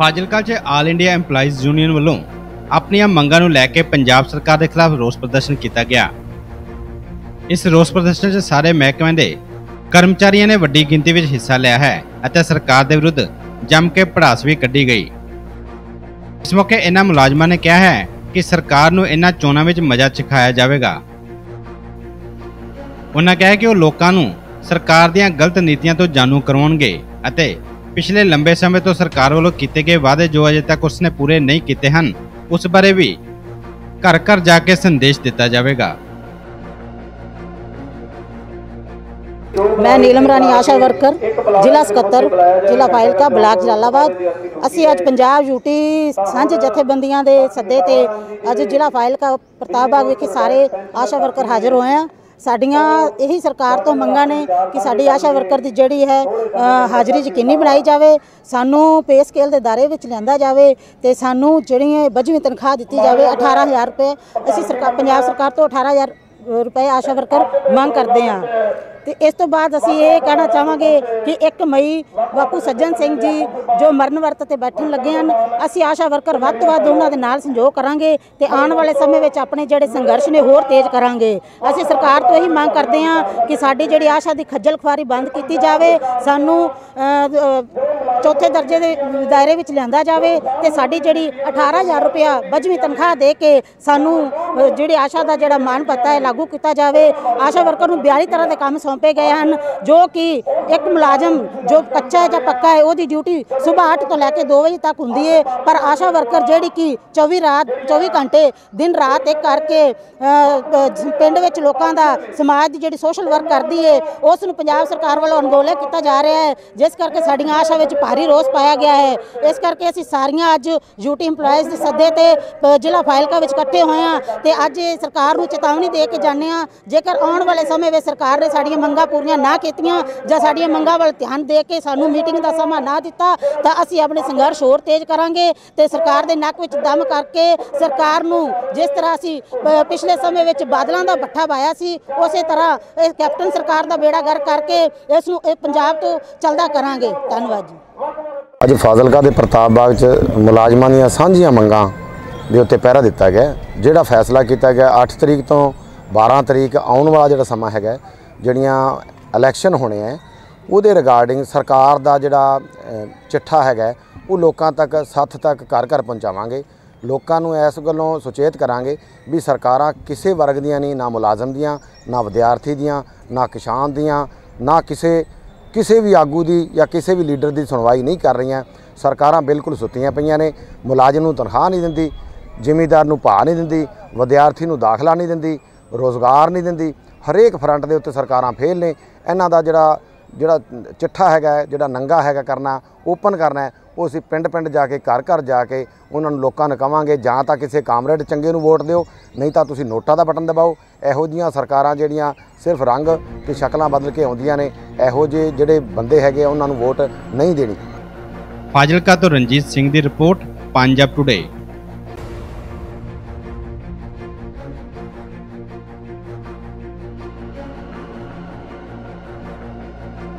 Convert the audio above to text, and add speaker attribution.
Speaker 1: ਫਾਜ਼ਿਲਕਾ 'ਚ all India EMPLOYEES union ਵੱਲੋਂ ਆਪਣੀਆਂ ਮੰਗਾਂ ਨੂੰ ਲੈ ਕੇ ਪੰਜਾਬ ਸਰਕਾਰ ਦੇ ਖਿਲਾਫ ਰੋਸ ਪ੍ਰਦਰਸ਼ਨ ਕੀਤਾ ਗਿਆ। ਇਸ ਰੋਸ ਪ੍ਰਦਰਸ਼ਨ 'ਚ ਸਾਰੇ ਮਹਿਕਮਿਆਂ ਦੇ ਕਰਮਚਾਰੀਆਂ ਨੇ ਵੱਡੀ ਗਿਣਤੀ ਵਿੱਚ ਹਿੱਸਾ ਲਿਆ ਹੈ ਅਤੇ ਸਰਕਾਰ ਦੇ ਵਿਰੁੱਧ ਜੰਮ ਕੇ ਪੜਾਸ ਵੀ ਕੱਢੀ ਗਈ। ਇਸ ਮੌਕੇ ਇਹਨਾਂ ਮੁਲਾਜ਼ਮਾਂ ਨੇ ਕਿਹਾ ਹੈ ਕਿ ਸਰਕਾਰ ਨੂੰ ਇਹਨਾਂ ਚੋਣਾਂ ਵਿੱਚ ਮਜ਼ਾ ਚਖਾਇਆ ਜਾਵੇਗਾ। ਉਹਨਾਂ ਕਿਹਾ ਕਿ ਉਹ ਲੋਕਾਂ ਨੂੰ ਸਰਕਾਰ ਦੀਆਂ ਗਲਤ ਨੀਤੀਆਂ ਤੋਂ ਜਾਣੂ ਕਰਵਾਉਣਗੇ ਅਤੇ ਪਿਛਲੇ ਲੰਬੇ ਸਮੇਂ ਤੋਂ ਸਰਕਾਰ ਵੱਲੋਂ ਕੀਤੇ ਗਏ ਵਾਅਦੇ ਜੋ ਅਜੇ ਤੱਕ ਉਸਨੇ ਪੂਰੇ ਨਹੀਂ ਕੀਤੇ ਹਨ, ਉਸ ਬਾਰੇ ਵੀ ਘਰ ਘਰ ਜਾ ਕੇ ਸੰਦੇਸ਼ ਦਿੱਤਾ ਜਾਵੇਗਾ।
Speaker 2: ਮੈਂ ਨੀਲਮ ਰਾਣੀ, ਆਸ਼ਾ ਵਰਕਰ, ਜ਼ਿਲ੍ਹਾ ਸਕੱਤਰ, ਜ਼ਿਲ੍ਹਾ ਫਾਇਲਕਾ ਬਲਾਕ ਜਲਾਲਾਬਾਦ। ਅਸੀਂ ਅੱਜ ਪੰਜਾਬ ਯੂਟੀ ਸਾਂਝੇ ਜਥੇਬੰਦੀਆਂ ਦੇ ਸੱਦੇ ਤੇ ਅੱਜ ਜ਼ਿਲ੍ਹਾ ਫਾਇਲਕਾ ਪ੍ਰਤਾਪ ਬਾਗ ਵਿਖੇ ਸਾਰੇ ਆਸ਼ਾ ਵਰਕਰ ਹਾਜ਼ਰ ਹੋਏ ਆ। ਸਾਡੀਆਂ ਇਹੀ ਸਰਕਾਰ ਤੋਂ ਮੰਗਾਂ ਨੇ ਕਿ ਸਾਡੀ ਆਸ਼ਾ ਵਰਕਰ ਦੀ ਜਿਹੜੀ ਹੈ ਹਾਜ਼ਰੀ ਯਕੀਨੀ ਬਣਾਈ ਜਾਵੇ, ਸਾਨੂੰ ਪੇ ਸਕੇਲ ਦੇ ਦਾਇਰੇ ਵਿੱਚ ਲਿਆਂਦਾ ਜਾਵੇ ਤੇ ਸਾਨੂੰ ਜਿਹੜੀ ਬਜਵੀਂ ਤਨਖਾਹ ਦਿੱਤੀ ਜਾਵੇ 18000 ਰੁਪਏ, ਅਸੀਂ ਸਰਕਾਰ ਪੰਜਾਬ ਸਰਕਾਰ ਤੋਂ 18000 ਰੁਪਏ ਆਸ਼ਾ ਵਰਕਰ ਮੰਗ ਕਰਦੇ ਹਾਂ। ਤੇ ਇਸ ਤੋਂ ਬਾਅਦ ਅਸੀਂ ਇਹ ਕਹਿਣਾ ਚਾਹਾਂਗੇ ਕਿ 1 ਮਈ ਬਾਪੂ ਸੱਜਣ ਸਿੰਘ ਜੀ ਜੋ ਮਰਨ ਵਰਤ ਤੇ ਬੈਠਣ ਲੱਗੇ ਹਨ, ਅਸੀਂ ਆਸ਼ਾ ਵਰਕਰ ਵੱਧ ਤੋਂ ਵੱਧ ਉਹਨਾਂ ਦੇ ਨਾਲ ਸੰਯੋਗ ਕਰਾਂਗੇ ਤੇ ਆਉਣ ਵਾਲੇ ਸਮੇਂ ਵਿੱਚ ਆਪਣੇ ਜਿਹੜੇ ਸੰਘਰਸ਼ ਨੇ ਹੋਰ ਤੇਜ਼ ਕਰਾਂਗੇ। ਅਸੀਂ ਸਰਕਾਰ ਤੋਂ ਇਹੀ ਮੰਗ ਕਰਦੇ ਹਾਂ ਕਿ ਸਾਡੀ ਜਿਹੜੀ ਆਸ਼ਾ ਦੀ ਖੱਜਲ ਖੁਆਰੀ ਬੰਦ ਕੀਤੀ ਜਾਵੇ, ਸਾਨੂੰ ਚੌਥੇ ਦਰਜੇ ਦੇ ਦਾਇਰੇ ਵਿੱਚ ਲਿਆਂਦਾ ਜਾਵੇ ਤੇ ਸਾਡੀ ਜਿਹੜੀ 18000 ਰੁਪਇਆ ਬਜਵੀਂ ਤਨਖਾਹ ਦੇ ਕੇ ਸਾਨੂੰ ਅ, ਜਿਹੜੀ ਆਸ਼ਾ ਦਾ ਜਿਹੜਾ ਮਾਨ ਪੱਤਾ ਹੈ ਲਾਗੂ ਕੀਤਾ ਜਾਵੇ। ਆਸ਼ਾ ਵਰਕਰ ਨੂੰ 42 ਤਰ੍ਹਾਂ ਦੇ ਕੰਮ ਸੌਂਪੇ ਗਏ ਹਨ ਜੋ ਕਿ ਇੱਕ ਮੁਲਾਜ਼ਮ ਜੋ ਕੱਚਾ ਹੈ ਜਾਂ ਪੱਕਾ ਹੈ, ਉਹਦੀ ਡਿਊਟੀ ਸਵੇਰ 8 ਤੋਂ ਲੈ ਕੇ 2 ਵਜੇ ਤੱਕ ਹੁੰਦੀ ਹੈ ਪਰ ਆਸ਼ਾ ਵਰਕਰ ਜਿਹੜੀ ਕਿ 24 ਰਾਤ 24 ਘੰਟੇ ਦਿਨ ਰਾਤ ਇੱਕ ਕਰਕੇ ਪਿੰਡ ਵਿੱਚ ਲੋਕਾਂ ਦਾ, ਸਮਾਜ ਦੀ ਜਿਹੜੀ ਸੋਸ਼ਲ ਵਰਕ ਕਰਦੀ ਹੈ ਉਸ ਨੂੰ ਪੰਜਾਬ ਸਰਕਾਰ ਵੱਲੋਂ ਅਣਗੌਲਿਆ ਕੀਤਾ ਜਾ ਰਿਹਾ ਹੈ। ਜਿਸ ਕਰਕੇ ਸਾਡੀਆਂ ਆਸ਼ਾ ਵਿੱਚ ਭਾਰੀ ਰੋਸ ਪਾਇਆ ਗਿਆ ਹੈ। ਇਸ ਕਰਕੇ ਅਸੀਂ ਸਾਰੀਆਂ ਅੱਜ ਯੂਟੀ EMPLOYEES ਦੇ ਸੱਦੇ ਤੇ ਜ਼ਿਲ੍ਹਾ ਫਾਇਲਕਾ ਵਿੱਚ ਇਕੱਠੇ ਹੋਏ ਹਾਂ ਤੇ ਅੱਜ ਇਹ ਸਰਕਾਰ ਨੂੰ ਚੇਤਾਵਨੀ ਦੇ ਕੇ ਜਾਂਦੇ ਹਾਂ। ਜੇਕਰ ਆਉਣ ਵਾਲੇ ਸਮੇਂ ਵਿੱਚ ਸਰਕਾਰ ਨੇ ਸਾਡੀਆਂ ਮੰਗਾਂ ਪੂਰੀਆਂ ਨਾ ਕੀਤੀਆਂ ਜਾਂ ਸਾਡੀ ਸਾਡੀਆਂ ਮੰਗਾਂ ਵੱਲ ਧਿਆਨ ਦੇ ਕੇ ਸਾਨੂੰ ਮੀਟਿੰਗ ਦਾ ਸਮਾਂ ਨਾ ਦਿੱਤਾ, ਤਾਂ ਅਸੀਂ ਆਪਣੇ ਸੰਘਰਸ਼ ਹੋਰ ਤੇਜ਼ ਕਰਾਂਗੇ ਤੇ ਸਰਕਾਰ ਦੇ ਨੱਕ ਵਿੱਚ ਦਮ ਕਰਕੇ ਸਰਕਾਰ ਨੂੰ ਜਿਸ ਤਰ੍ਹਾਂ ਅਸੀਂ ਪਿਛਲੇ ਸਮੇਂ ਵਿੱਚ ਬਾਦਲਾਂ ਦਾ ਭੱਠਾ ਪਾਇਆ ਸੀ, ਉਸੇ ਤਰ੍ਹਾਂ ਇਹ ਕੈਪਟਨ ਸਰਕਾਰ ਦਾ ਬੇੜਾ ਗਰ ਕਰਕੇ ਇਸ ਨੂੰ, ਇਹ ਪੰਜਾਬ ਤੋਂ ਚੱਲਦਾ ਕਰਾਂਗੇ। ਧੰਨਵਾਦ ਜੀ।
Speaker 3: ਅੱਜ ਫਾਜ਼ਿਲਕਾ ਦੇ ਪ੍ਰਤਾਪ ਬਾਗ 'ਚ ਮੁਲਾਜ਼ਮਾਂ ਦੀਆਂ ਸਾਂਝੀਆਂ ਮੰਗਾਂ ਦੇ ਉੱਤੇ ਪਹਿਰਾ ਦਿੱਤਾ ਗਿਆ ਜਿਹੜਾ ਫੈਸਲਾ ਕੀਤਾ ਗਿਆ 8 ਤਰੀਕ ਤੋਂ 12 ਤਰੀਕ ਆਉਣ ਵਾਲਾ ਜਿਹੜਾ ਸਮਾਂ ਹੈਗਾ ਜਿਹੜੀਆਂ ਇਲੈਕਸ਼ਨ ਹੋਣੇ ਹੈ ਉਹਦੇ ਰਿਗਾਰਡਿੰਗ ਸਰਕਾਰ ਦਾ ਜਿਹੜਾ ਚਿੱਠਾ ਹੈਗਾ, ਉਹ ਲੋਕਾਂ ਤੱਕ, ਸੱਥ ਤੱਕ ਘਰ ਘਰ ਪਹੁੰਚਾਵਾਂਗੇ। ਲੋਕਾਂ ਨੂੰ ਇਸ ਗੱਲੋਂ ਸੁਚੇਤ ਕਰਾਂਗੇ ਵੀ ਸਰਕਾਰਾਂ ਕਿਸੇ ਵਰਗ ਦੀਆਂ ਨਹੀਂ, ਨਾ ਮੁਲਾਜ਼ਮ ਦੀਆਂ, ਨਾ ਵਿਦਿਆਰਥੀ ਦੀਆਂ, ਨਾ ਕਿਸਾਨ ਦੀਆਂ, ਨਾ ਕਿਸੇ ਕਿਸੇ ਵੀ ਆਗੂ ਦੀ ਜਾਂ ਕਿਸੇ ਵੀ ਲੀਡਰ ਦੀ ਸੁਣਵਾਈ ਨਹੀਂ ਕਰ ਰਹੀਆਂ। ਸਰਕਾਰਾਂ ਬਿਲਕੁਲ ਸੁੱਤੀਆਂ ਪਈਆਂ ਨੇ, ਮੁਲਾਜ਼ਮ ਨੂੰ ਤਨਖਾਹ ਨਹੀਂ ਦਿੰਦੀ, ਜ਼ਿਮੀਦਾਰ ਨੂੰ ਭਾਅ ਨਹੀਂ ਦਿੰਦੀ, ਵਿਦਿਆਰਥੀ ਨੂੰ ਦਾਖਲਾ ਨਹੀਂ ਦਿੰਦੀ, ਰੋਜ਼ਗਾਰ ਨਹੀਂ ਦਿੰਦੀ। ਹਰੇਕ ਫਰੰਟ ਦੇ ਉੱਤੇ ਸਰਕਾਰਾਂ ਫੇਲ ਨੇ। ਇਹਨਾਂ ਦਾ ਜਿਹੜਾ ਜਿਹੜਾ ਚਿੱਠਾ ਹੈਗਾ ਜਿਹੜਾ ਨੰਗਾ ਹੈਗਾ ਕਰਨਾ ਓਪਨ ਕਰਨਾ ਉਹ ਅਸੀਂ ਪਿੰਡ ਪਿੰਡ ਜਾ ਕੇ ਘਰ ਘਰ ਜਾ ਕੇ ਉਹਨਾਂ ਨੂੰ ਲੋਕਾਂ ਨੂੰ ਕਵਾਂਗੇ ਜਾਂ ਤਾਂ ਕਿਸੇ ਕਾਮਰੇਡ ਚੰਗੇ ਨੂੰ ਵੋਟ ਦਿਓ ਨਹੀਂ ਤਾਂ ਤੁਸੀਂ ਨੋਟਾਂ ਦਾ ਬਟਨ ਦਬਾਓ। ਇਹੋ ਜੀਆਂ ਸਰਕਾਰਾਂ ਜਿਹੜੀਆਂ ਸਿਰਫ ਰੰਗ ਤੇ ਸ਼ਕਲਾਂ ਬਦਲ ਕੇ ਆਉਂਦੀਆਂ ਨੇ ਇਹੋ ਜਿਹੇ ਜਿਹੜੇ ਬੰਦੇ ਹੈਗੇ ਆ, ਉਹਨਾਂ ਨੂੰ ਵੋਟ ਨਹੀਂ ਦੇਣੀ।
Speaker 1: ਫਾਜ਼ਿਲਕਾ ਤੋਂ ਰਣਜੀਤ ਸਿੰਘ ਦੀ ਰਿਪੋਰਟ ਪੰਜਾਬ ਟੁਡੇ